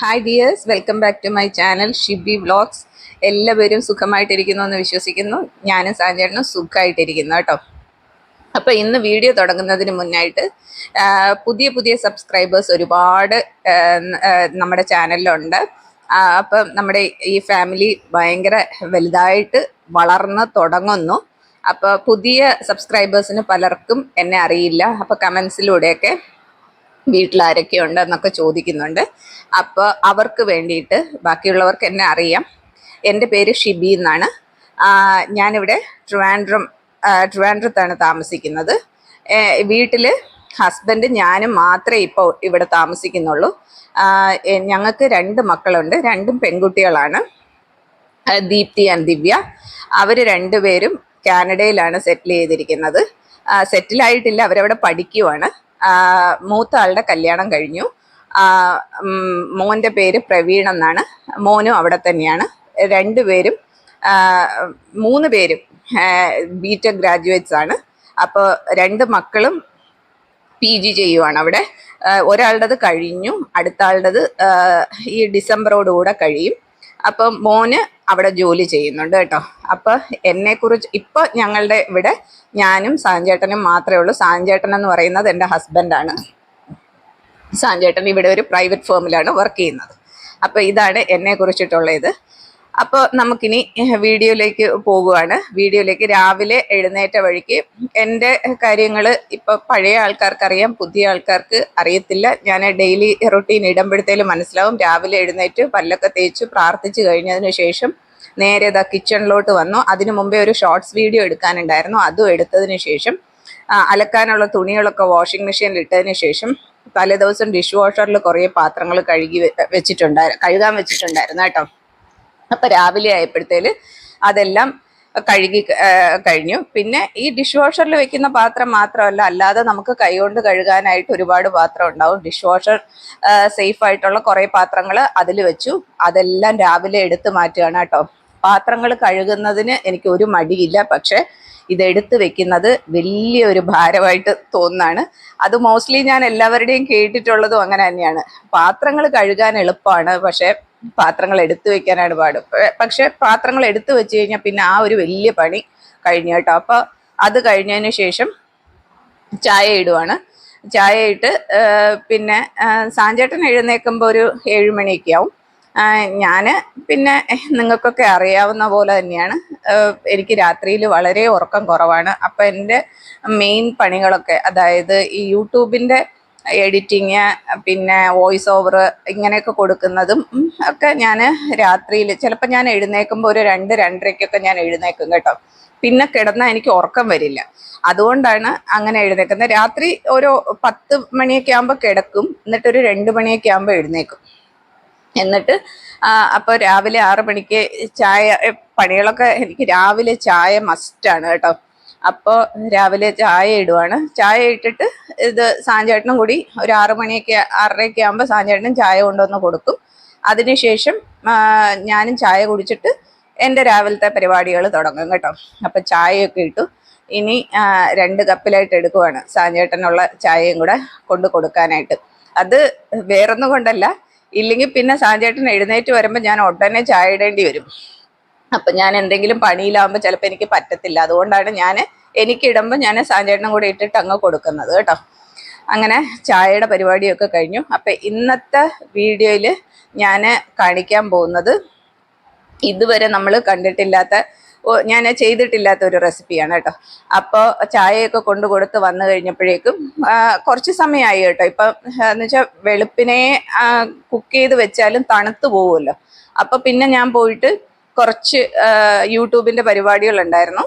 Hi dears welcome back to my channel Shibi vlogs എല്ലാവരും സുഖമായിട്ടിരിക്കുന്നു എന്ന് വിശ്വസിക്കുന്നു. ഞാനും സാഞ്ചേട്ടനും സുഖമായിട്ടിരിക്കുന്നു കേട്ടോ. അപ്പോൾ ഇന്ന് വീഡിയോ തുടങ്ങുന്നതിന് മുന്നായിട്ട് പുതിയ പുതിയ സബ്സ്ക്രൈബേഴ്സ് ഒരുപാട് നമ്മുടെ ചാനലിലുണ്ട് അപ്പം നമ്മുടെ ഈ ഫാമിലി ഭയങ്കര വലുതായിട്ട് വളർന്ന് തുടങ്ങുന്നു. അപ്പോൾ പുതിയ സബ്സ്ക്രൈബേഴ്സിന് പലർക്കും എന്നെ അറിയില്ല. അപ്പോൾ കമൻസിലൂടെയൊക്കെ വീട്ടിൽ ആരൊക്കെയുണ്ട് എന്നൊക്കെ ചോദിക്കുന്നുണ്ട്. അപ്പോൾ അവർക്ക് വേണ്ടിയിട്ട് ബാക്കിയുള്ളവർക്ക് എന്നെ അറിയാം. എന്റെ പേര് ഷിബി എന്നാണ്. ഞാനിവിടെ ട്രിവാൻഡ്രം ട്രിവാൻഡ്രത്താണ് താമസിക്കുന്നത്. വീട്ടിൽ ഹസ്ബൻഡ് ഞാനും മാത്രമേ ഇപ്പോൾ ഇവിടെ താമസിക്കുന്നുള്ളൂ. ഞങ്ങൾക്ക് രണ്ട് മക്കളുണ്ട്. രണ്ടും പെൺകുട്ടികളാണ്. ദീപ്തി ആൻഡ് ദിവ്യ. അവർ രണ്ടുപേരും കാനഡയിലാണ് സെറ്റിൽ ചെയ്തിരിക്കുന്നത്. സെറ്റിലായിട്ടില്ല. അവരവിടെ പഠിക്കുവാണ്. മൂത്ത ആളുടെ കല്യാണം കഴിഞ്ഞു. മോന്റെ പേര് പ്രവീൺ എന്നാണ്. മോനും അവിടെ തന്നെയാണ്. രണ്ടുപേരും മൂന്ന് പേരും ബി ടെക് ഗ്രാജുവേറ്റ്സ് ആണ്. അപ്പോൾ രണ്ട് മക്കളും പി ജി ചെയ്യുവാണ് അവിടെ. ഒരാളുടേത് കഴിഞ്ഞു അടുത്ത ആളുടേത് ഈ ഡിസംബറോടുകൂടെ കഴിയും. അപ്പം മോന് അവിടെ ജോലി ചെയ്യുന്നുണ്ട് കേട്ടോ. അപ്പൊ എന്നെക്കുറിച്ച് കുറിച്ച് ഇപ്പൊ ഞങ്ങളുടെ ഇവിടെ ഞാനും സാഞ്ചേട്ടനും മാത്രമേ ഉള്ളൂ. സാഞ്ചേട്ടൻ എന്ന് പറയുന്നത് എന്റെ ഹസ്ബൻഡാണ് സാഞ്ചേട്ടൻ ഇവിടെ ഒരു പ്രൈവറ്റ് ഫേമിലാണ് വർക്ക് ചെയ്യുന്നത്. അപ്പോൾ ഇതാണ് എന്നെ കുറിച്ചിട്ടുള്ള ഇത് അപ്പോൾ നമുക്കിനി വീഡിയോയിലേക്ക് പോകുവാണ്. വീഡിയോയിലേക്ക് രാവിലെ എഴുന്നേറ്റ വഴിക്ക് എന്റെ കാര്യങ്ങൾ ഇപ്പോൾ പഴയ ആൾക്കാർക്കറിയാം പുതിയ ആൾക്കാർക്ക് അറിയത്തില്ല. ഞാൻ ഡെയിലി റൊട്ടീൻ ഇടുമ്പോഴത്തേലും മനസ്സിലാവും. രാവിലെ എഴുന്നേറ്റ് പല്ലൊക്കെ തേച്ച് പ്രാർത്ഥിച്ചു കഴിഞ്ഞതിന് ശേഷം നേരെ ഇതാ കിച്ചണിലോട്ട് വന്നു. അതിനു മുമ്പേ ഒരു ഷോർട്സ് വീഡിയോ എടുക്കാനുണ്ടായിരുന്നു. അതും എടുത്തതിന് ശേഷം അലക്കാനുള്ള തുണികളൊക്കെ വാഷിംഗ് മെഷീനിൽ ഇട്ടതിന് ശേഷം തലേദിവസം ഡിഷ് വാഷറിൽ കുറേ പാത്രങ്ങൾ കഴുകി വെച്ചിട്ടുണ്ടായിരുന്നു കഴുകാൻ വെച്ചിട്ടുണ്ടായിരുന്നു കേട്ടോ. അപ്പൊ രാവിലെ ആയപ്പോഴത്തേൽ അതെല്ലാം കഴുകി കഴിഞ്ഞു. പിന്നെ ഈ ഡിഷ് വാഷറിൽ വെക്കുന്ന പാത്രം മാത്രമല്ല അല്ലാതെ നമുക്ക് കൈകൊണ്ട് കഴുകാനായിട്ട് ഒരുപാട് പാത്രം ഉണ്ടാവും. ഡിഷ് വാഷർ സേഫ് ആയിട്ടുള്ള കുറേ പാത്രങ്ങൾ അതിൽ വെച്ചു. അതെല്ലാം രാവിലെ എടുത്ത് മാറ്റുകയാണ് കേട്ടോ. പാത്രങ്ങൾ കഴുകുന്നതിന് എനിക്ക് ഒരു മടിയില്ല. പക്ഷെ ഇതെടുത്ത് വെക്കുന്നത് വലിയൊരു ഭാരമായിട്ട് തോന്നാണ്. അത് മോസ്റ്റ്ലി ഞാൻ എല്ലാവരുടെയും കേട്ടിട്ടുള്ളതും അങ്ങനെ തന്നെയാണ്. പാത്രങ്ങൾ കഴുകാൻ എളുപ്പമാണ്. പക്ഷെ പാത്രങ്ങൾ എടുത്തു വെക്കാനാണ് പാട്. പക്ഷെ പാത്രങ്ങൾ എടുത്തു വെച്ച് കഴിഞ്ഞാൽ പിന്നെ ആ ഒരു വലിയ പണി കഴിഞ്ഞു കേട്ടോ. അപ്പോൾ അത് കഴിഞ്ഞതിന് ശേഷം ചായ ഇടുവാണ്. ചായ ഇട്ട് പിന്നെ സാഞ്ചേട്ടൻ എഴുന്നേൽക്കുമ്പോൾ ഒരു ഏഴ് മണിയൊക്കെ ആവും. ഞാൻ പിന്നെ നിങ്ങൾക്കൊക്കെ അറിയാവുന്ന പോലെ തന്നെയാണ്. എനിക്ക് രാത്രിയിൽ വളരെ ഉറക്കം കുറവാണ്. അപ്പം എന്റെ മെയിൻ പണികളൊക്കെ അതായത് ഈ യൂട്യൂബിന്റെ എഡിറ്റിങ് പിന്നെ വോയിസ് ഓവർ ഇങ്ങനെയൊക്കെ കൊടുക്കുന്നതും ഒക്കെ ഞാൻ രാത്രിയിൽ ചിലപ്പോൾ ഞാൻ എഴുന്നേൽക്കുമ്പോൾ ഒരു രണ്ട് രണ്ടരയ്ക്കൊക്കെ ഞാൻ എഴുന്നേക്കും കേട്ടോ. പിന്നെ കിടന്നാൽ എനിക്ക് ഉറക്കം വരില്ല. അതുകൊണ്ടാണ് അങ്ങനെ എഴുന്നേക്കുന്നത്. രാത്രി ഒരു പത്ത് മണിയൊക്കെ ആകുമ്പോൾ കിടക്കും. എന്നിട്ട് ഒരു രണ്ട് മണിയൊക്കെ ആകുമ്പോൾ എഴുന്നേക്കും. എന്നിട്ട് അപ്പോൾ രാവിലെ ആറ് മണിക്ക് ചായ പണികളൊക്കെ എനിക്ക് രാവിലെ ചായ മസ്റ്റാണ് കേട്ടോ. അപ്പോൾ രാവിലെ ചായ ഇടുവാണ്. ചായ ഇട്ടിട്ട് ഇത് സാഞ്ചേട്ടനും കൂടി ഒരു ആറ് മണിയൊക്കെ ആറരയൊക്കെ ആകുമ്പോൾ സാഞ്ചേട്ടനും ചായ കൊണ്ടുവന്ന് കൊടുക്കും. അതിനുശേഷം ഞാനും ചായ കുടിച്ചിട്ട് എന്റെ രാവിലത്തെ പരിപാടികൾ തുടങ്ങും കേട്ടോ. അപ്പം ചായയൊക്കെ ഇട്ടു. ഇനി രണ്ട് കപ്പിലായിട്ട് എടുക്കുവാണ് സാഞ്ചേട്ടനുള്ള ചായയും കൂടെ കൊണ്ടു കൊടുക്കാനായിട്ട്. അത് വേറൊന്നും കൊണ്ടല്ല. ഇല്ലെങ്കിൽ പിന്നെ സാഞ്ചേട്ടൻ എഴുന്നേറ്റ് വരുമ്പോൾ ഞാൻ ഉടനെ ചായ ഇടേണ്ടി വരും. അപ്പം ഞാൻ എന്തെങ്കിലും പണിയിലാവുമ്പോൾ ചിലപ്പോൾ എനിക്ക് പറ്റത്തില്ല. അതുകൊണ്ടാണ് ഞാൻ എനിക്കിടുമ്പോൾ ഞാൻ സാഞ്ചേട്ടനും കൂടെ ഇട്ടിട്ട് അങ്ങ് കൊടുക്കുന്നത് കേട്ടോ. അങ്ങനെ ചായയുടെ പരിപാടിയൊക്കെ കഴിഞ്ഞു. അപ്പം ഇന്നത്തെ വീഡിയോയിൽ ഞാൻ കാണിക്കാൻ പോകുന്നത് ഇതുവരെ നമ്മൾ കണ്ടിട്ടില്ലാത്ത ഞാൻ ചെയ്തിട്ടില്ലാത്ത ഒരു റെസിപ്പിയാണ് കേട്ടോ. അപ്പോൾ ചായയൊക്കെ കൊണ്ട് കൊടുത്ത് വന്നു കഴിഞ്ഞപ്പോഴേക്കും കുറച്ച് സമയമായി കേട്ടോ. ഇപ്പം എന്ന് വെച്ചാൽ വെളുപ്പിനെ കുക്ക് ചെയ്ത് വെച്ചാലും തണുത്തു പോകുമല്ലോ അപ്പോൾ പിന്നെ ഞാൻ പോയിട്ട് കുറച്ച് യൂട്യൂബിന്റെ പരിപാടികൾ ഉണ്ടായിരുന്നു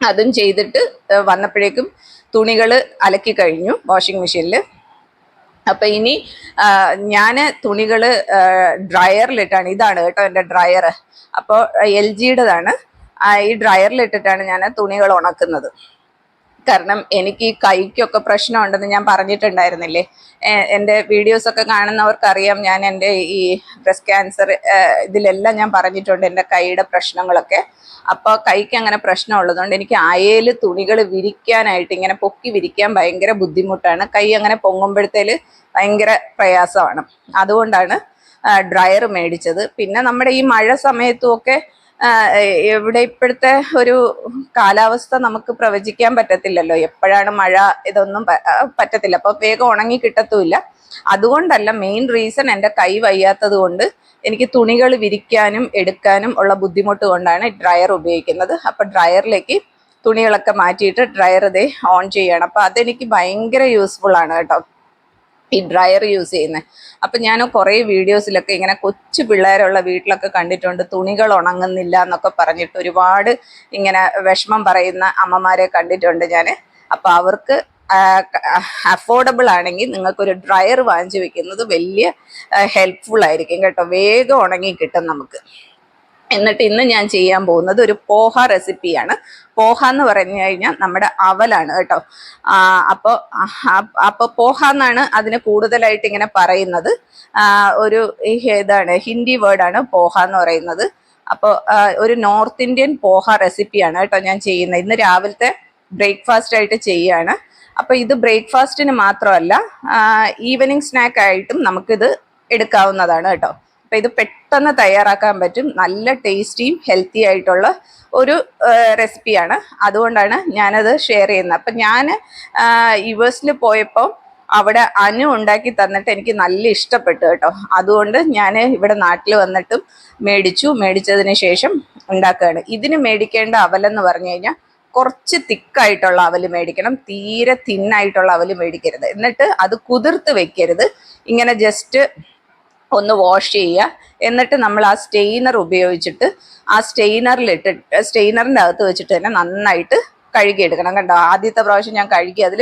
അതും ചെയ്തിട്ട് വന്നപ്പോഴേക്കും തുണികൾ അലക്കി കഴിഞ്ഞു വാഷിംഗ് മെഷീനിൽ അപ്പൊ ഇനി ഞാൻ തുണികൾ ഡ്രയറിലിട്ടാണ് ഇതാണ് കേട്ടോ എന്റെ ഡ്രയർ അപ്പോൾ എൽ ജിയുടേതാണ്. ഈ ഡ്രയറിലിട്ടിട്ടാണ് ഞാൻ തുണികൾ ഉണക്കുന്നത്. കാരണം എനിക്ക് ഈ കൈക്കൊക്കെ പ്രശ്നമുണ്ടെന്ന് ഞാൻ പറഞ്ഞിട്ടുണ്ടായിരുന്നില്ലേ? എന്റെ വീഡിയോസൊക്കെ കാണുന്നവർക്കറിയാം ഞാൻ എന്റെ ഈ ബ്രസ്റ്റ് ക്യാൻസർ ഇതിലെല്ലാം ഞാൻ പറഞ്ഞിട്ടുണ്ട് എന്റെ കൈയുടെ പ്രശ്നങ്ങളൊക്കെ. അപ്പോൾ കൈക്ക് അങ്ങനെ പ്രശ്നമുള്ളതുകൊണ്ട് എനിക്ക് അയയിൽ തുണികൾ വിരിക്കാനായിട്ട് ഇങ്ങനെ പൊക്കി വിരിക്കാൻ ഭയങ്കര ബുദ്ധിമുട്ടാണ്. കൈ അങ്ങനെ പൊങ്ങുമ്പോഴത്തേൽ ഭയങ്കര പ്രയാസമാണ്. അതുകൊണ്ടാണ് ഡ്രയർ മേടിച്ചത്. പിന്നെ നമ്മുടെ ഈ മഴ സമയത്തും ഒക്കെ ആ, ഇവിടെ ഇപ്പോഴത്തെ ഒരു കാലാവസ്ഥ നമുക്ക് പ്രവചിക്കാൻ പറ്റത്തില്ലല്ലോ. എപ്പോഴാണ് മഴ ഇതൊന്നും പറ്റത്തില്ല. അപ്പൊ വേഗം ഉണങ്ങി കിട്ടത്തുമില്ല. അതുകൊണ്ടല്ല മെയിൻ റീസൺ എന്റെ കൈ വയ്യാത്തത് കൊണ്ട് എനിക്ക് തുണികൾ വിരിക്കാനും എടുക്കാനും ഉള്ള ബുദ്ധിമുട്ട് കൊണ്ടാണ് ഡ്രയർ ഉപയോഗിക്കുന്നത്. അപ്പൊ ഡ്രയറിലേക്ക് തുണികളൊക്കെ മാറ്റിയിട്ട് ഡ്രയർ ഇതേ ഓൺ ചെയ്യണം. അപ്പൊ അതെനിക്ക് ഭയങ്കര യൂസ്ഫുൾ ആണ് കേട്ടോ. ഈ ഡ്രയർ യൂസ് ചെയ്യുന്നത് അപ്പം ഞാൻ കുറേ വീഡിയോസിലൊക്കെ ഇങ്ങനെ കൊച്ചു പിള്ളേരുള്ള വീട്ടിലൊക്കെ കണ്ടിട്ടുണ്ട് തുണികൾ ഉണങ്ങുന്നില്ല എന്നൊക്കെ പറഞ്ഞിട്ട് ഒരുപാട് ഇങ്ങനെ വിഷമം പറയുന്ന അമ്മമാരെ കണ്ടിട്ടുണ്ട് ഞാൻ അപ്പം അവർക്ക് അഫോർഡബിൾ ആണെങ്കിൽ നിങ്ങൾക്കൊരു ഡ്രയർ വാങ്ങിച്ചു വെക്കുന്നത് വലിയ ഹെൽപ്ഫുൾ ആയിരിക്കും കേട്ടോ. വേഗം ഉണങ്ങി കിട്ടും നമുക്ക്. എന്നിട്ട് ഇന്ന് ഞാൻ ചെയ്യാൻ പോകുന്നത് ഒരു പോഹ റെസിപ്പിയാണ്. പോഹ എന്ന് പറഞ്ഞു കഴിഞ്ഞാൽ നമ്മുടെ അവലാണ് കേട്ടോ. അപ്പോൾ അപ്പോൾ പോഹ എന്നാണ് അതിന് കൂടുതലായിട്ട് ഇങ്ങനെ പറയുന്നത്. ഒരു ഇതാണ് ഹിന്ദി വേർഡാണ് പോഹ എന്ന് പറയുന്നത്. അപ്പോൾ ഒരു നോർത്ത് ഇന്ത്യൻ പോഹ റെസിപ്പിയാണ് കേട്ടോ ഞാൻ ചെയ്യുന്നത്. ഇന്ന് രാവിലത്തെ ബ്രേക്ക്ഫാസ്റ്റ് ആയിട്ട് ചെയ്യാണ്. അപ്പോൾ ഇത് ബ്രേക്ക്ഫാസ്റ്റിന് മാത്രമല്ല ഈവനിങ് സ്നാക്ക് ആയിട്ടും നമുക്കിത് എടുക്കാവുന്നതാണ് കേട്ടോ. അപ്പൊ ഇത് പെട്ടെന്ന് തയ്യാറാക്കാൻ പറ്റും. നല്ല ടേസ്റ്റിയും ഹെൽത്തി ആയിട്ടുള്ള ഒരു റെസിപ്പിയാണ്. അതുകൊണ്ടാണ് ഞാനത് ഷെയർ ചെയ്യുന്നത്. അപ്പം ഞാൻ യു എസിൽ പോയപ്പോൾ അവിടെ അനു ഉണ്ടാക്കി തന്നിട്ട് എനിക്ക് നല്ല ഇഷ്ടപ്പെട്ടു കേട്ടോ. അതുകൊണ്ട് ഞാൻ ഇവിടെ നാട്ടിൽ വന്നിട്ടും മേടിച്ചു. മേടിച്ചതിന് ശേഷം ഉണ്ടാക്കുകയാണ്. ഇതിന് മേടിക്കേണ്ട അവലെന്ന് പറഞ്ഞു കഴിഞ്ഞാൽ കുറച്ച് തിക്കായിട്ടുള്ള അവൽ മേടിക്കണം. തീരെ തിന്നായിട്ടുള്ള അവൽ മേടിക്കരുത്. എന്നിട്ട് അത് കുതിർത്ത് വെക്കരുത്. ഇങ്ങനെ ജസ്റ്റ് ഒന്ന് വാഷ് ചെയ്യുക. എന്നിട്ട് നമ്മൾ ആ സ്റ്റെയിനർ ഉപയോഗിച്ചിട്ട് ആ സ്റ്റെയിനറിൽ ഇട്ടിട്ട് സ്റ്റെയിനറിന്റെ അകത്ത് വെച്ചിട്ട് തന്നെ നന്നായിട്ട് കഴുകിയെടുക്കണം. കണ്ടോ? ആദ്യത്തെ പ്രാവശ്യം ഞാൻ കഴുകി അതിൽ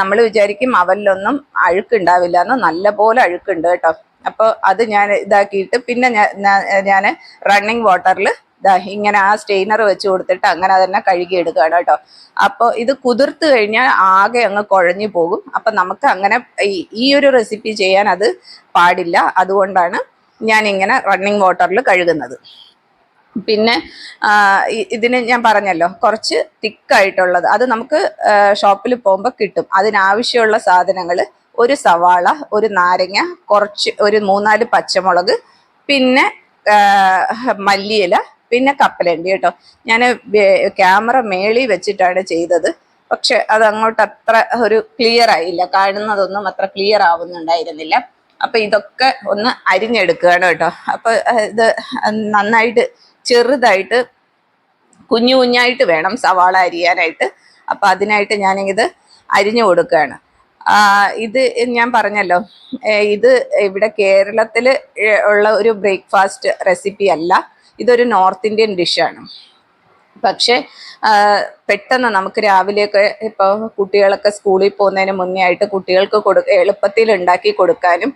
നമ്മൾ വിചാരിക്കും അവലിലൊന്നും അഴുക്കുണ്ടാവില്ല എന്ന് നല്ലപോലെ അഴുക്കുണ്ട് കേട്ടോ. അപ്പോൾ അത് ഞാൻ ഇതാക്കിയിട്ട് പിന്നെ ഞാൻ ഞാൻ റണ്ണിങ് വാട്ടറിൽ ഇങ്ങനെ ആ സ്റ്റെയിനർ വെച്ച് കൊടുത്തിട്ട് അങ്ങനെ തന്നെ കഴുകിയെടുക്കുകയാണ് കേട്ടോ. അപ്പോൾ ഇത് കുതിർത്ത് കഴിഞ്ഞാൽ ആകെ അങ്ങ് കുഴഞ്ഞു പോകും. അപ്പം നമുക്ക് അങ്ങനെ ഈ- ഒരു റെസിപ്പി ചെയ്യാൻ അത് പാടില്ല. അതുകൊണ്ടാണ് ഞാൻ ഇങ്ങനെ റണ്ണിങ് വാട്ടറിൽ കഴുകുന്നത്. പിന്നെ ഇതിന് ഞാൻ പറഞ്ഞല്ലോ കുറച്ച് തിക്കായിട്ടുള്ളത്. അത് നമുക്ക് ഷോപ്പിൽ പോകുമ്പോൾ കിട്ടും. അതിനാവശ്യമുള്ള സാധനങ്ങൾ ഒരു സവാള ഒരു നാരങ്ങ കുറച്ച് ഒരു മൂന്നാൽ പച്ചമുളക് പിന്നെ മല്ലിയില പിന്നെ കപ്പലണ്ടി കേട്ടോ. ഞാൻ ക്യാമറ മേളി വെച്ചിട്ടാണ് ചെയ്തത്. പക്ഷെ അത് അങ്ങോട്ട് അത്ര ഒരു ക്ലിയർ ആയില്ല. കാണുന്നതൊന്നും അത്ര ക്ലിയർ ആവുന്നുണ്ടായിരുന്നില്ല. അപ്പൊ ഇതൊക്കെ ഒന്ന് അരിഞ്ഞെടുക്കുകയാണ് കേട്ടോ. അപ്പൊ ഇത് നന്നായിട്ട് ചെറുതായിട്ട് കുഞ്ഞു കുഞ്ഞായിട്ട് വേണം സവാള അരിയാനായിട്ട്. അപ്പൊ അതിനായിട്ട് ഞാനിത് അരിഞ്ഞു കൊടുക്കുകയാണ്. ഇത് ഞാൻ പറഞ്ഞല്ലോ ഇത് ഇവിടെ കേരളത്തിൽ ഉള്ള ഒരു ബ്രേക്ക്ഫാസ്റ്റ് റെസിപ്പി അല്ല. ഇതൊരു നോർത്ത് ഇന്ത്യൻ ഡിഷാണ്. പക്ഷെ പെട്ടെന്ന് നമുക്ക് രാവിലെയൊക്കെ ഇപ്പോൾ കുട്ടികളൊക്കെ സ്കൂളിൽ പോകുന്നതിന് മുന്നേ ആയിട്ട് കുട്ടികൾക്ക് കൊടു എളുപ്പത്തിൽ ഉണ്ടാക്കി കൊടുക്കാനും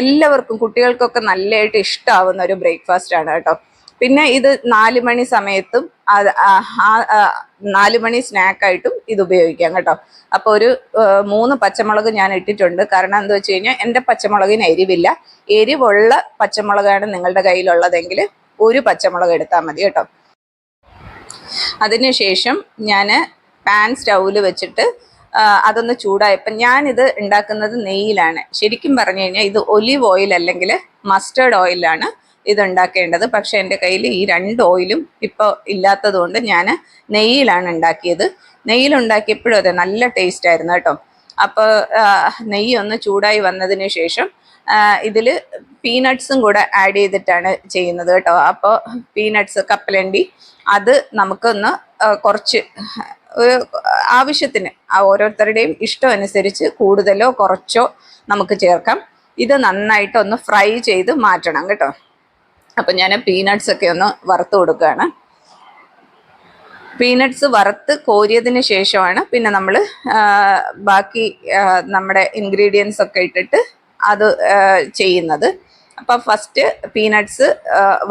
എല്ലാവർക്കും കുട്ടികൾക്കൊക്കെ നല്ലതായിട്ട് ഇഷ്ടമാവുന്ന ഒരു ബ്രേക്ക്ഫാസ്റ്റ് ആണ് കേട്ടോ. പിന്നെ ഇത് നാല് മണി സമയത്തും ആ നാല് മണി സ്നാക്കായിട്ടും ഇത് ഉപയോഗിക്കാം കേട്ടോ. അപ്പോൾ ഒരു മൂന്ന് പച്ചമുളക് ഞാൻ ഇട്ടിട്ടുണ്ട്. കാരണം എന്താ വെച്ച് കഴിഞ്ഞാൽ എന്റെ പച്ചമുളകിന് എരിവില്ല. എരിവുള്ള പച്ചമുളകാണ് നിങ്ങളുടെ കയ്യിലുള്ളതെങ്കിൽ ഒരു പച്ചമുളക് എടുത്താൽ മതി കേട്ടോ. അതിനുശേഷം ഞാൻ പാൻ സ്റ്റൗവിൽ വെച്ചിട്ട് അതൊന്ന് ചൂടായപ്പോൾ ഞാനിത് ഉണ്ടാക്കുന്നത് നെയ്യിലാണ്. ശരിക്കും പറഞ്ഞു കഴിഞ്ഞാൽ ഇത് ഒലിവ് ഓയിൽ അല്ലെങ്കിൽ മസ്റ്റേർഡ് ഓയിലാണ് ഇത് ഉണ്ടാക്കേണ്ടത്. പക്ഷെ എന്റെ കയ്യിൽ ഈ രണ്ട് ഓയിലും ഇപ്പോൾ ഇല്ലാത്തതുകൊണ്ട് ഞാൻ നെയ്യിലാണ് ഉണ്ടാക്കിയത്. നെയ്യിലുണ്ടാക്കിയപ്പോഴും അതെ നല്ല ടേസ്റ്റ് ആയിരുന്നു കേട്ടോ. അപ്പോൾ നെയ്യ് ഒന്ന് ചൂടായി വന്നതിന് ശേഷം ഇതിൽ പീനട്ട്സും കൂടെ ആഡ് ചെയ്തിട്ടാണ് ചെയ്യുന്നത് കേട്ടോ. അപ്പോൾ പീനട്ട്സ് കപ്പലണ്ടി അത് നമുക്കൊന്ന് കുറച്ച് ആവശ്യത്തിന് ഓരോരുത്തരുടെയും ഇഷ്ടം അനുസരിച്ച് കൂടുതലോ കുറച്ചോ നമുക്ക് ചേർക്കാം. ഇത് നന്നായിട്ടൊന്ന് ഫ്രൈ ചെയ്ത് മാറ്റണം കേട്ടോ. അപ്പം ഞാൻ പീനട്ട്സ് ഒക്കെ ഒന്ന് വറുത്ത് കൊടുക്കുകയാണ്. പീനട്ട്സ് വറുത്ത് കോരിയതിന് ശേഷമാണ് പിന്നെ നമ്മൾ ബാക്കി നമ്മുടെ ഇൻഗ്രീഡിയൻസ് ഒക്കെ ഇട്ടിട്ട് അത് ചെയ്യുന്നത്. അപ്പോൾ ഫസ്റ്റ് പീനട്ട്സ്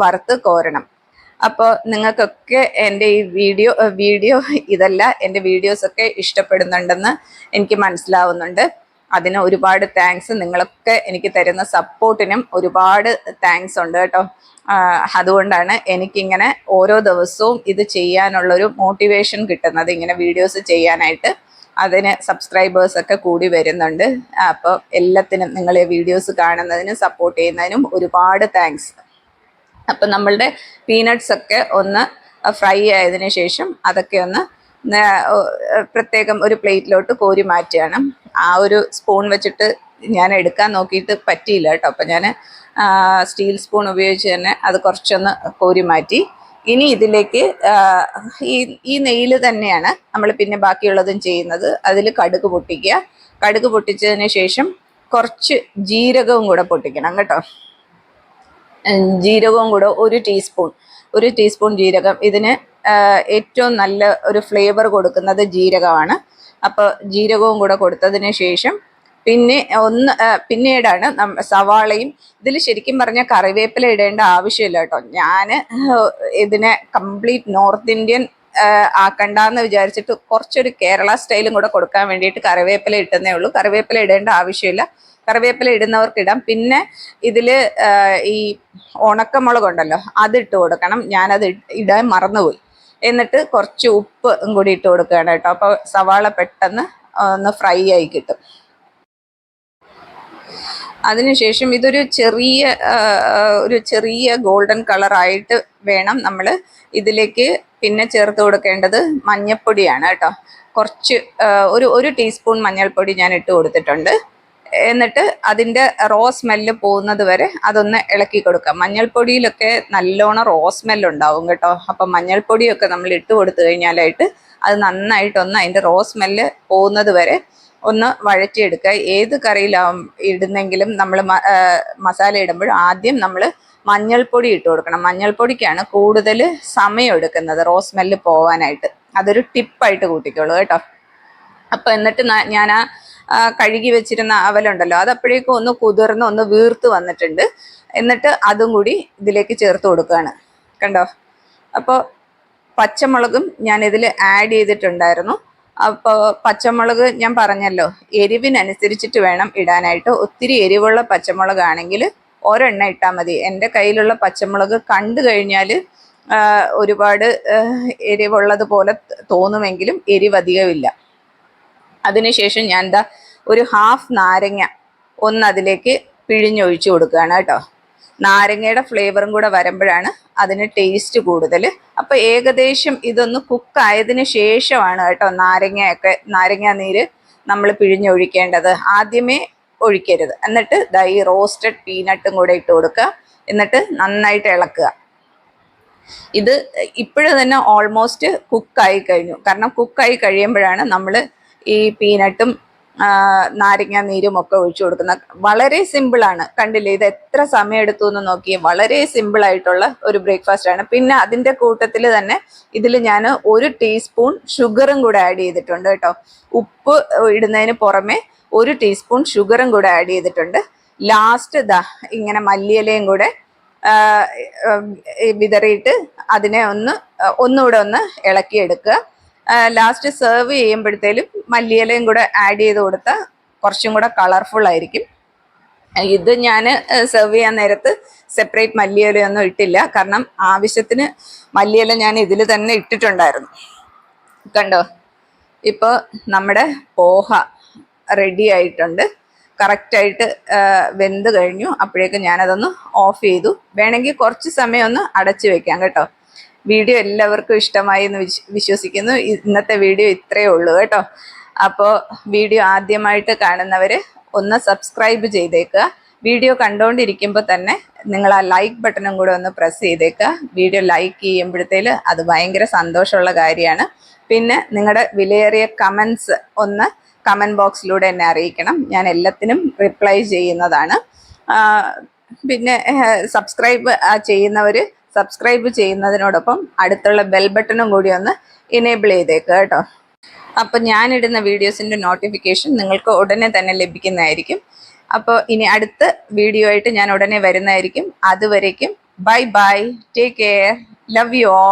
വറുത്ത് കോരണം. അപ്പോൾ നിങ്ങൾക്കൊക്കെ എന്റെ ഈ വീഡിയോ വീഡിയോ ഇതല്ല എന്റെ വീഡിയോസൊക്കെ ഇഷ്ടപ്പെടുന്നുണ്ടെന്ന് എനിക്ക് മനസ്സിലാവുന്നുണ്ട്. അതിന് ഒരുപാട് താങ്ക്സ്. നിങ്ങളൊക്കെ എനിക്ക് തരുന്ന സപ്പോർട്ടിനും ഒരുപാട് താങ്ക്സ് ഉണ്ട് കേട്ടോ. അതുകൊണ്ടാണ് എനിക്കിങ്ങനെ ഓരോ ദിവസവും ഇത് ചെയ്യാനുള്ളൊരു മോട്ടിവേഷൻ കിട്ടുന്നത് ഇങ്ങനെ വീഡിയോസ് ചെയ്യാനായിട്ട്. അതിന് സബ്സ്ക്രൈബേഴ്സൊക്കെ കൂടി വരുന്നുണ്ട്. അപ്പോൾ എല്ലാത്തിനും നിങ്ങൾ ഈ വീഡിയോസ് കാണുന്നതിനും സപ്പോർട്ട് ചെയ്യുന്നതിനും ഒരുപാട് താങ്ക്സ് അപ്പം നമ്മളുടെ പീനട്ട്സ് ഒക്കെ ഒന്ന് ഫ്രൈ ആയതിനു ശേഷം അതൊക്കെ ഒന്ന് പ്രത്യേകം ഒരു പ്ലേറ്റിലോട്ട് കോരി മാറ്റുകയാണ്. ആ ഒരു സ്പൂൺ വെച്ചിട്ട് ഞാൻ എടുക്കാൻ നോക്കിയിട്ട് പറ്റിയില്ല കേട്ടോ. അപ്പം ഞാൻ സ്റ്റീൽ സ്പൂൺ ഉപയോഗിച്ച് തന്നെ അത് കുറച്ചൊന്ന് കോരി മാറ്റി. ഇനി ഇതിലേക്ക് ഈ ഈ നെയ്യിൽ തന്നെയാണ് നമ്മൾ പിന്നെ ബാക്കിയുള്ളതും ചെയ്യുന്നത്. അതിൽ കടുക് പൊട്ടിക്കുക. കടുക് പൊട്ടിച്ചതിന് ശേഷം കുറച്ച് ജീരകവും കൂടെ പൊട്ടിക്കണം കേട്ടോ. ജീരകവും കൂടെ ഒരു ടീസ്പൂൺ ഒരു ടീസ്പൂൺ ജീരകം. ഇതിന് ഏറ്റവും നല്ല ഒരു ഫ്ലേവർ കൊടുക്കുന്നത് ജീരകമാണ്. അപ്പോൾ ജീരകവും കൂടെ കൊടുത്തതിന് ശേഷം പിന്നെ ഒന്ന് പിന്നീടാണ് സവാളയും. ഇതിൽ ശരിക്കും പറഞ്ഞാൽ കറിവേപ്പില ഇടേണ്ട ആവശ്യമില്ല കേട്ടോ. ഞാൻ ഇതിനെ കംപ്ലീറ്റ് നോർത്ത് ഇന്ത്യൻ ആക്കണ്ടെന്ന് വിചാരിച്ചിട്ട് കുറച്ചൊരു കേരള സ്റ്റൈലും കൂടെ കൊടുക്കാൻ വേണ്ടിയിട്ട് കറിവേപ്പില ഇട്ടുന്നേ ഉള്ളൂ. കറിവേപ്പില ഇടേണ്ട ആവശ്യമില്ല. കറിവേപ്പില ഇടുന്നവർക്ക് ഇടാം. പിന്നെ ഇതിൽ ഈ ഉണക്കമുളകുണ്ടല്ലോ അതിട്ട് കൊടുക്കണം. ഞാനത് ഇടാൻ മറന്നുപോയി. എന്നിട്ട് കുറച്ച് ഉപ്പ് കൂടി ഇട്ട് കൊടുക്കുകയാണ് കേട്ടോ. അപ്പോൾ സവാള പെട്ടെന്ന് ഒന്ന് ഫ്രൈ ആയി കിട്ടും. അതിനുശേഷം ഇതൊരു ചെറിയ ഒരു ചെറിയ ഗോൾഡൻ കളറായിട്ട് വേണം നമ്മൾ ഇതിലേക്ക് പിന്നെ ചേർത്ത് കൊടുക്കേണ്ടത് മഞ്ഞൾപ്പൊടിയാണ് കേട്ടോ. കുറച്ച് ഒരു ഒരു ടീസ്പൂൺ മഞ്ഞൾപ്പൊടി ഞാൻ ഇട്ട് കൊടുത്തിട്ടുണ്ട്. എന്നിട്ട് അതിന്റെ റോ സ്മെല്ല് പോകുന്നത് വരെ അതൊന്ന് ഇളക്കി കൊടുക്കാം. മഞ്ഞൾപ്പൊടിയിലൊക്കെ നല്ലോണം റോ സ്മെല്ല് ഉണ്ടാവും കേട്ടോ. അപ്പം മഞ്ഞൾപ്പൊടിയൊക്കെ നമ്മൾ ഇട്ട് കൊടുത്തു കഴിഞ്ഞാലായിട്ട് അത് നന്നായിട്ടൊന്ന് അതിന്റെ റോ സ്മെല്ല് പോകുന്നത് വരെ ഒന്ന് വഴറ്റിയെടുക്കുക. ഏത് കറിയിലാവും ഇടുന്നെങ്കിലും നമ്മൾ മസാല ഇടുമ്പോൾ ആദ്യം നമ്മൾ മഞ്ഞൾപ്പൊടി ഇട്ട് കൊടുക്കണം. മഞ്ഞൾപ്പൊടിക്കാണ് കൂടുതൽ സമയം എടുക്കുന്നത് റോ സ്മെല്ല് പോവാനായിട്ട്. അതൊരു ടിപ്പായിട്ട് കൂട്ടിക്കോളൂ കേട്ടോ. അപ്പം എന്നിട്ട് ഞാൻ ആ കഴുകി വെച്ചിരുന്ന അവലുണ്ടല്ലോ അതപ്പോഴേക്കും ഒന്ന് കുതിർന്ന് ഒന്ന് വീർത്ത് വന്നിട്ടുണ്ട്. എന്നിട്ട് അതും കൂടി ഇതിലേക്ക് ചേർത്ത് കൊടുക്കുകയാണ്. കണ്ടോ? അപ്പോൾ പച്ചമുളകും ഞാൻ ഇതിൽ ആഡ് ചെയ്തിട്ടുണ്ടായിരുന്നു. അപ്പോൾ പച്ചമുളക് ഞാൻ പറഞ്ഞല്ലോ എരിവിനനുസരിച്ചിട്ട് വേണം ഇടാനായിട്ട്. ഒത്തിരി എരിവുള്ള പച്ചമുളകാണെങ്കിൽ ഒരെണ്ണ ഇട്ടാൽ മതി. എന്റെ കയ്യിലുള്ള പച്ചമുളക് കണ്ടു കഴിഞ്ഞാൽ ഒരുപാട് എരിവുള്ളത് പോലെ തോന്നുമെങ്കിലും എരിവധികമില്ല അതിനുശേഷം ഞാൻ എന്താ ഒരു ഹാഫ് നാരങ്ങ ഒന്ന് അതിലേക്ക് പിഴിഞ്ഞൊഴിച്ചു കൊടുക്കുകയാണ് കേട്ടോ. നാരങ്ങയുടെ ഫ്ലേവറും കൂടെ വരുമ്പോഴാണ് അതിന് ടേസ്റ്റ് കൂടുതൽ. അപ്പോൾ ഏകദേശം ഇതൊന്ന് കുക്കായതിനു ശേഷമാണ് കേട്ടോ നാരങ്ങയൊക്കെ നാരങ്ങ നീര് നമ്മൾ പിഴിഞ്ഞൊഴിക്കേണ്ടത്. ആദ്യമേ ഒഴിക്കരുത്. എന്നിട്ട് ദാ ഈ റോസ്റ്റഡ് പീനട്ടും കൂടെ ഇട്ട് കൊടുക്കുക. എന്നിട്ട് നന്നായിട്ട് ഇളക്കുക. ഇത് ഇപ്പോഴും തന്നെ ഓൾമോസ്റ്റ് കുക്കായി കഴിഞ്ഞു. കാരണം കുക്കായി കഴിയുമ്പോഴാണ് നമ്മൾ ഈ പീനട്ടും നാരങ്ങ നീരും ഒക്കെ ഒഴിച്ചു കൊടുക്കുന്ന വളരെ സിമ്പിളാണ് കണ്ടില്ലേ ഇത് എത്ര സമയം എടുത്തു എന്ന് നോക്കി വളരെ സിമ്പിൾ ആയിട്ടുള്ള ഒരു ബ്രേക്ക്ഫാസ്റ്റ് ആണ്. പിന്നെ അതിന്റെ കൂട്ടത്തിൽ തന്നെ ഇതിൽ ഞാൻ ഒരു ടീസ്പൂൺ ഷുഗറും കൂടെ ആഡ് ചെയ്തിട്ടുണ്ട് കേട്ടോ. ഉപ്പ് ഇടുന്നതിന് പുറമെ ഒരു ടീസ്പൂൺ ഷുഗറും കൂടെ ആഡ് ചെയ്തിട്ടുണ്ട്. ലാസ്റ്റ് ദാ ഇങ്ങനെ മല്ലിയിലയും കൂടെ വിതറിയിട്ട് അതിനെ ഒന്ന് ഒന്നുകൂടെ ഒന്ന് ഇളക്കിയെടുക്കുക. ലാസ്റ്റ് സെർവ് ചെയ്യുമ്പോഴത്തേലും മല്ലിയിലയും കൂടെ ആഡ് ചെയ്ത് കൊടുത്ത കുറച്ചും കൂടെ കളർഫുൾ ആയിരിക്കും. ഇത് ഞാൻ സെർവ് ചെയ്യാൻ നേരത്ത് സെപ്പറേറ്റ് മല്ലിയിലയൊന്നും ഇട്ടില്ല. കാരണം ആവശ്യത്തിന് മല്ലിയില ഞാൻ ഇതിൽ തന്നെ ഇട്ടിട്ടുണ്ടായിരുന്നു. കണ്ടോ? ഇപ്പോൾ നമ്മുടെ പോഹ റെഡി ആയിട്ടുണ്ട്. കറക്റ്റായിട്ട് വെന്ത് കഴിഞ്ഞു. അപ്പോഴേക്കും ഞാനതൊന്ന് ഓഫ് ചെയ്തു. വേണമെങ്കിൽ കുറച്ച് സമയമൊന്ന് അടച്ചു വെക്കാം കേട്ടോ. വീഡിയോ എല്ലാവർക്കും ഇഷ്ടമായി എന്ന് വിശ്വസിക്കുന്നു. ഇന്നത്തെ വീഡിയോ ഇത്രയേ ഉള്ളൂ കേട്ടോ. അപ്പോൾ വീഡിയോ ആദ്യമായിട്ട് കാണുന്നവർ ഒന്ന് സബ്സ്ക്രൈബ് ചെയ്തേക്കുക. വീഡിയോ കണ്ടുകൊണ്ടിരിക്കുമ്പോൾ തന്നെ നിങ്ങൾ ആ ലൈക്ക് ബട്ടണും കൂടെ ഒന്ന് പ്രസ് ചെയ്തേക്കുക. വീഡിയോ ലൈക്ക് ചെയ്യുമ്പോഴത്തേൽ അത് ഭയങ്കര സന്തോഷമുള്ള കാര്യമാണ്. പിന്നെ നിങ്ങളുടെ വിലയേറിയ കമൻസ് ഒന്ന് കമന്റ് ബോക്സിലൂടെ എന്നെ അറിയിക്കണം. ഞാൻ എല്ലാത്തിനും റിപ്ലൈ ചെയ്യുന്നതാണ്. പിന്നെ സബ്സ്ക്രൈബ് ചെയ്യുന്നവർ സബ്സ്ക്രൈബ് ചെയ്യുന്നതിനോടൊപ്പം അടുത്തുള്ള ബെൽ ബട്ടണും കൂടി ഒന്ന് ഇനേബിൾ ചെയ്തേക്കുക കേട്ടോ. അപ്പോൾ ഞാനിടുന്ന വീഡിയോസിന്റെ നോട്ടിഫിക്കേഷൻ നിങ്ങൾക്ക് ഉടനെ തന്നെ ലഭിക്കുന്നതായിരിക്കും. അപ്പോൾ ഇനി അടുത്ത വീഡിയോ ആയിട്ട് ഞാൻ ഉടനെ വരുന്നതായിരിക്കും. അതുവരേക്കും bye bye take care love you all